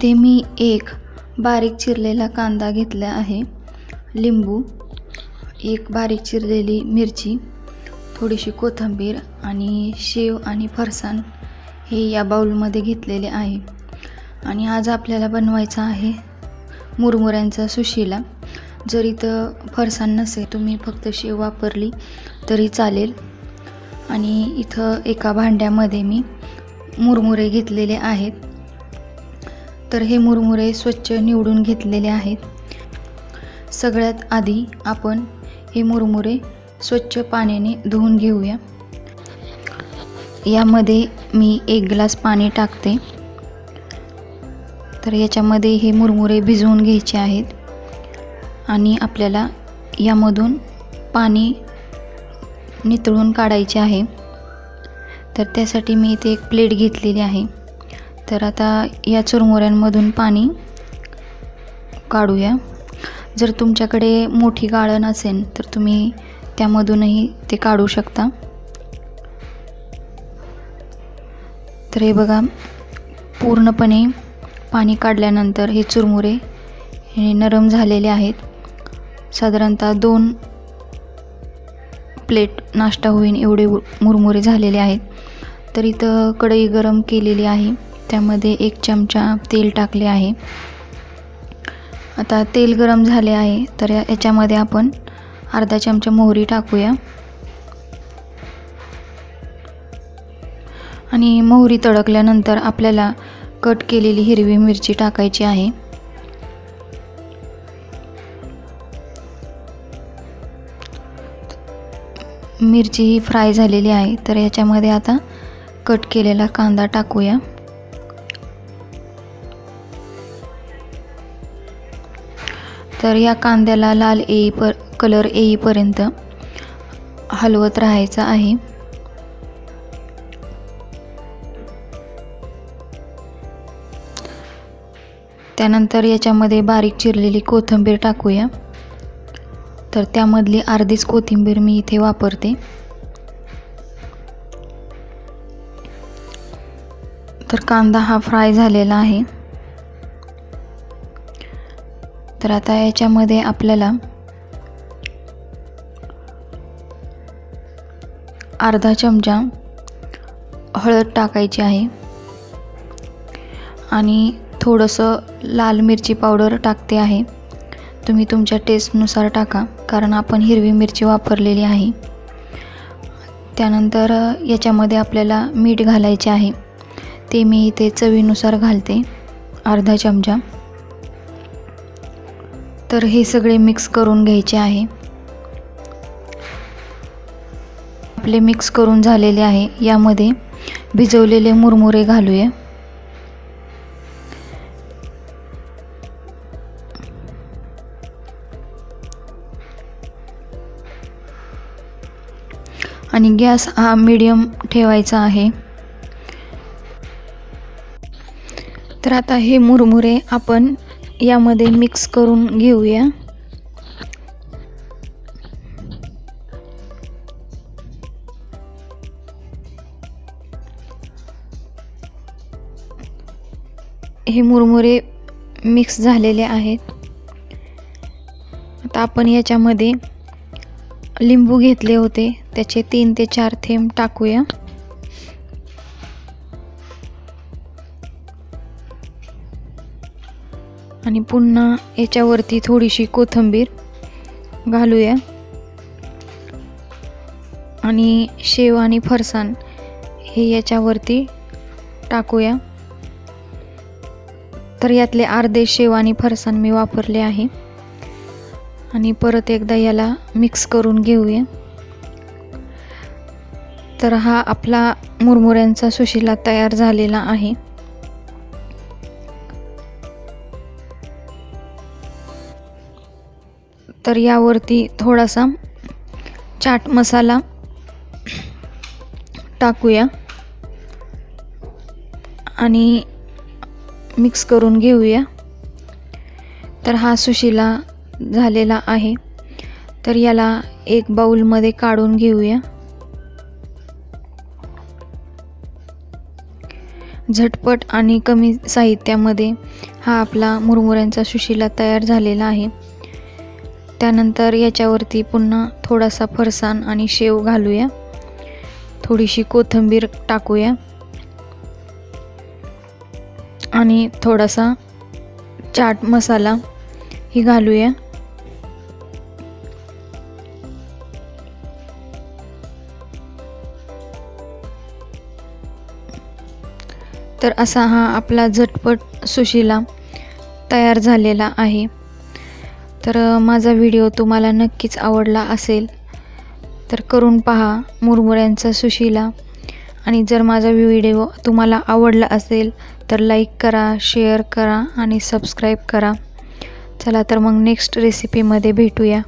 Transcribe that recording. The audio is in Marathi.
इथे मी एक बारीक चिरलेला कांदा घेतला आहे. लिंबू एक बारीक चिरलेली मिरची थोडीशी कोथिंबीर आणि शेव आणि फरसाण हे या बाउलमध्ये घेतलेले आहे. आणि आज आपल्याला बनवायचा आहे मुरमुऱ्यांचा सुशिला. जर इथं फरसाण नसेल तुम्ही फक्त शेव वापरली तरी चालेल. आणि इथं एका भांड्यामध्ये मी मुरमुरे घेतलेले आहेत. तर हे मुरमुरे स्वच्छ निवडून घेतलेले आहेत. सगळ्यात आधी आपण हे मुरमुरे स्वच्छ पाण्याने धुवून घेऊया. यामध्ये मी एक ग्लास पाणी टाकते. तर याच्यामध्ये हे मुरमुरे भिजवून घ्यायचे आहेत. आणि आपल्याला यामधून पाणी नितळून काढायचे आहे. तर त्यासाठी मी इथे एक प्लेट घेतलेली आहे. तर आता या चुरमुऱ्यांमधून पाणी काढूया. जर तुमच्याकडे मोठी गाळण असेल तर तुम्ही त्यामधूनही ते काढू शकता. तर हे बघा पूर्णपणे पाणी काढल्यानंतर हे चुरमुरे हे नरम झालेले आहेत. साधारणतः दोन प्लेट नाश्ता होईन एवढे मुरमुरे झालेले आहेत. तर इथं कढई गरम केलेली आहे. त्यामध्ये एक चमचा तेल टाकले आहे. आता तेल गरम झाले आहे तर या याच्यामध्ये आपण अर्धा चमचा मोहरी टाकूया. आणि मोहरी तडकल्यानंतर आपल्याला कट केलेली हिरवी मिरची टाकायची आहे. मिरची ही फ्राय झालेली आहे तर याच्यामध्ये आता कट केलेला कांदा टाकूया. तर या कांद्याला लाल येई पर कलर येईपर्यंत हलवत राहायचं आहे. त्यानंतर याच्यामध्ये बारीक चिरलेली कोथिंबीर टाकूया. तर त्यामधली अर्धीच कोथिंबीर मी इथे वापरते. तर कांदा हा फ्राय झालेला आहे. तर आता याच्यामध्ये आपल्याला अर्धा चमचा हळद टाकायची आहे. आणि थोडंसं लाल मिरची पावडर टाकते आहे. तुम्ही तुमच्या टेस्टनुसार टाका कारण आपण हिरवी मिरची वापरलेली आहे. त्यानंतर याच्यामध्ये आपल्याला मीठ घालायचे आहे. ते मी इथे चवीनुसार घालते. अर्धा चमचा. तर हे सगळे मिक्स करून घ्यायचे आहे. आपले मिक्स करून झालेले आहे. यामध्ये भिजवलेले मुरमुरे घालूया. आणि गॅस हा मीडियम ठेवायचा आहे. तर आता हे मुरमुरे आपण यामध्ये मिक्स करून घेऊया. हे मुरमुरे मिक्स झालेले आहेत. आता आपण याच्यामध्ये लिंबू घेतले होते. त्याचे तीन ते चार थेंब टाकूया. आणि पुन्हा याच्यावरती थोडीशी कोथिंबीर घालूया. आणि शेव आणि फरसाण हे याच्यावरती टाकूया. तर यातले अर्धे शेव आणि फरसाण मी वापरले आहे. आणि परत एकदा याला मिक्स करून घेऊया. तर हा आपला मुरमुऱ्यांचा सुशिला तयार झालेला आहे. तर यावरती थोडासा चाट मसाला टाकूया. आणि मिक्स करून घेऊया. तर हा सुशिला झालेला आहे. तर याला एक बाऊलमध्ये काढून घेऊया. झटपट आणि कमी साहित्यामध्ये हा आपला मुरमुऱ्यांचा सुशिला तयार झालेला आहे. त्यानंतर याच्यावरती पुन्हा थोडासा फरसाण आणि शेव घालूया. थोडीशी कोथिंबीर टाकूया. आणि थोडासा चाट मसाला ही घालूया. तर असा हा आपला झटपट सुशिला तयार झालेला आहे. तर माझा व्हिडिओ तुम्हाला नक्कीच आवडला असेल तर करून पहा मुरमुऱ्यांचा सुशिला. आणि जर माझा व्हिडिओ तुम्हाला आवडला असेल तर लाईक करा शेअर करा आणि सबस्क्राईब करा. चला तर मग नेक्स्ट रेसिपीमध्ये भेटूया.